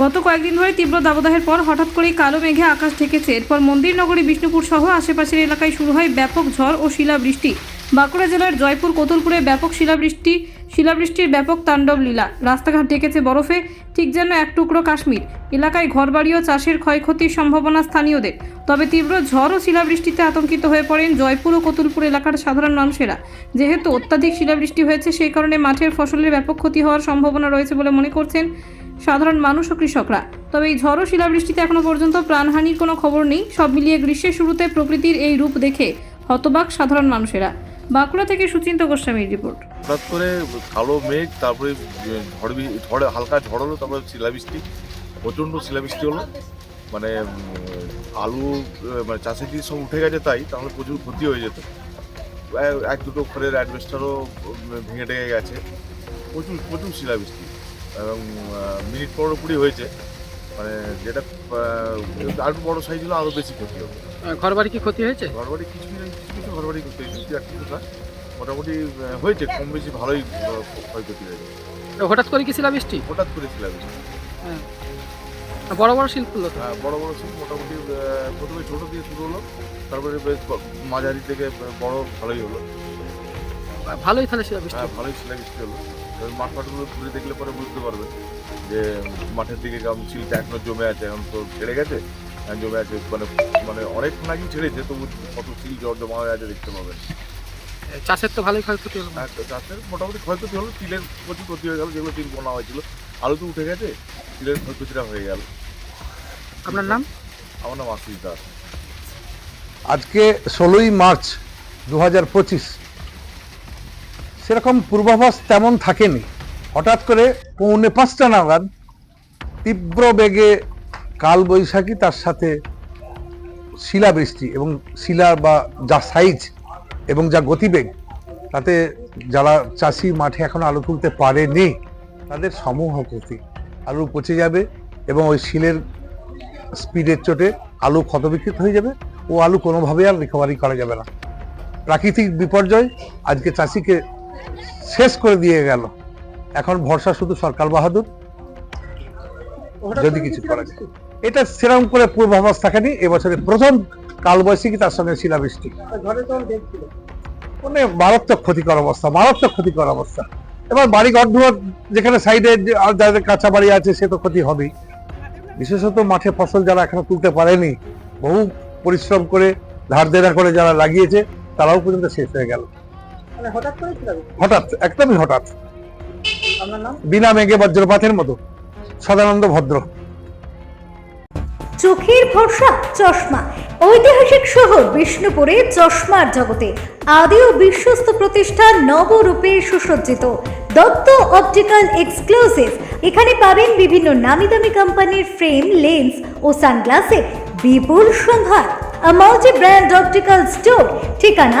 গত কয়েকদিন ধরে তীব্র দাবদাহের পর হঠাৎ করেই কালো মেঘে আকাশ ঢেকেছে এরপর মন্দির নগরী বিষ্ণুপুর সহ আশেপাশের এলাকায় শুরু হয় ব্যাপক ঝড় ও শিলাবৃষ্টি। বাঁকুড়া জেলার জয়পুর, কোতুলপুরে ব্যাপক শিলাবৃষ্টি, শিলাবৃষ্টির ব্যাপক তাণ্ডব লীলা রাস্তাঘাট ঢেকেছে বরফে, ঠিক যেন এক টুকরো কাশ্মীর। এলাকায় ঘরবাড়ি ও চাষের ক্ষয়ক্ষতির সম্ভাবনা স্থানীয়দের। তবে তীব্র ঝড় ও শিলাবৃষ্টিতে আতঙ্কিত হয়ে পড়েন জয়পুর ও কতুলপুর এলাকার সাধারণ মানুষেরা। যেহেতু অত্যাধিক শিলাবৃষ্টি হয়েছে, সেই কারণে মাঠের ফসলের ব্যাপক ক্ষতি হওয়ার সম্ভাবনা রয়েছে বলে মনে করছেন সাধারণ মানুষ ও কৃষকরা। তবে এই ঝড় ও শিলাবৃষ্টিতে এখনও পর্যন্ত প্রাণহানির কোনো খবর নেই। সব মিলিয়ে গ্রীষ্মের শুরুতে প্রকৃতির এই রূপ দেখে হতবাক সাধারণ মানুষেরা। বাঁকুড়া থেকে সুচিন্ত গোস্বামীর রিপোর্ট। হঠাৎ করে কালো মেঘ, তারপরে ঝড় বি- হালকা ঝড় হলো, তারপরে শিলাবৃষ্টি, প্রচণ্ড শিলাবৃষ্টি হলো। মানে আলু মানে চাষের জিনিস সব উঠে গেছে তাই, তাহলে প্রচুর ক্ষতি হয়ে যেত। এক দুটো ঘরের অ্যাডভেস্টারও ভেঙে টেঙে গেছে। প্রচুর প্রচুর শিলাবৃষ্টি। এবং মিনিট পনেরো কুড়ি হয়েছে। মানে যেটা আরও বড় সাইজ হলো আরও বেশি ক্ষতি হবে। ঘর বাড়ি কি ক্ষতি হয়েছে? ঘরবাড়ি কিছু কিছু কিছু কিছু ঘরবাড়ি ক্ষতি হয়েছে। একটা দুটো না। মোটামুটি হয়েছে কম বেশি ভালোই ক্ষয়ক্ষতি হয়েছে। হঠাৎ করে কি শিলাবৃষ্টি? হঠাৎ করে শিলাবৃষ্টি। বড় বড় শিল্পগুলো তো হ্যাঁ বড় বড় শিল্প মোটামুটি প্রথমে ছোটো দিয়ে শুরু হলো তারপরে বেশ মাঝারি থেকে বড় ভালোই হলো। ভালোই তাহলে শিলাবৃষ্টি হ্যাঁ ভালোই শিলাবৃষ্টি হলো। এবার মাঠ ফাটগুলো ঘুরে দেখলে পরে বুঝতে পারবে যে মাঠের দিকে কেমন শিলটা এখনও জমে আছে এখন তো ছেড়ে গেছে। এখন জমে আছে মানে মানে অনেকক্ষণ আগেই ছেড়েছে তবু কত শিল জল জমা হয়ে আছে দেখতে পাবেন। চাষের তো ভালোই ক্ষয়ক্ষতি হলো। হ্যাঁ, চাষের মোটামুটি ক্ষয়ক্ষতি হলো তিলের প্রচুর ক্ষতি হয়ে গেল যেগুলো তিল বোনা হয়েছিল। আলু তো উঠে গেছে তিলের ক্ষয়ক্ষতিটা হয়ে গেল। আপনার নাম? আমার নাম আশিস দাস। আজকে ষোলোই মার্চ দু হাজার পঁচিশ সেরকম পূর্বাভাস তেমন থাকেনি। হঠাৎ করে পৌনে পাঁচটা নাগাদ তীব্র বেগে কালবৈশাখী তার সাথে শিলাবৃষ্টি এবং শিলা বা যা সাইজ এবং যা গতিবেগ, তাতে যারা চাষি মাঠে এখন আলু তুলতে পারেনি, তাদের সমূহ ক্ষতি। আলু পচে যাবে এবং ওই শিলের স্পিডের চোটে আলু ক্ষতবিক্ষত হয়ে যাবে ও আলু কোনোভাবে আর রিকভারি করা যাবে না। প্রাকৃতিক বিপর্যয় আজকে চাষিকে শেষ করে দিয়ে গেল। এখন ভরসা শুধু সরকার বাহাদুর যদি কিছু করা যায়। এটা সেরকম করে পূর্বাভাস থাকেনি এবছরে প্রথম কালবৈশাখী তার সঙ্গে শিলাবৃষ্টি। মানে মারাত্মক ক্ষতিকর অবস্থা মারাত্মক ক্ষতিকর অবস্থা। এবার বাড়ি ঘর দুয়ার যেখানে সাইডে যাদের কাঁচা বাড়ি আছে সে তো ক্ষতি হবেই। বিশেষত মাঠে ফসল যারা এখনও তুলতে পারেনি বহু পরিশ্রম করে ধার দেনা করে যারা লাগিয়েছে তারাও পর্যন্ত শেষ হয়ে গেল। হঠাৎ একদমই হঠাৎ। বিনা মেঘে বজ্রপাতের মতো সদানন্দ ভদ্র। চোখের ভরসা চশমা। ঐতিহাসিক শহর বিষ্ণুপুরে চশমার জগতে আদি ও বিশ্বস্ত প্রতিষ্ঠান নবরূপে সুসজ্জিত। Dutta optical exclusive. এখানে পাবেন বিভিন্ন নামি দামি কোম্পানির ফ্রেম লেন্স ও সানগ্লাসের বিপুল সম্ভার। মাল্টি ব্র্যান্ড অপটিক্যাল স্টোর ঠিকানা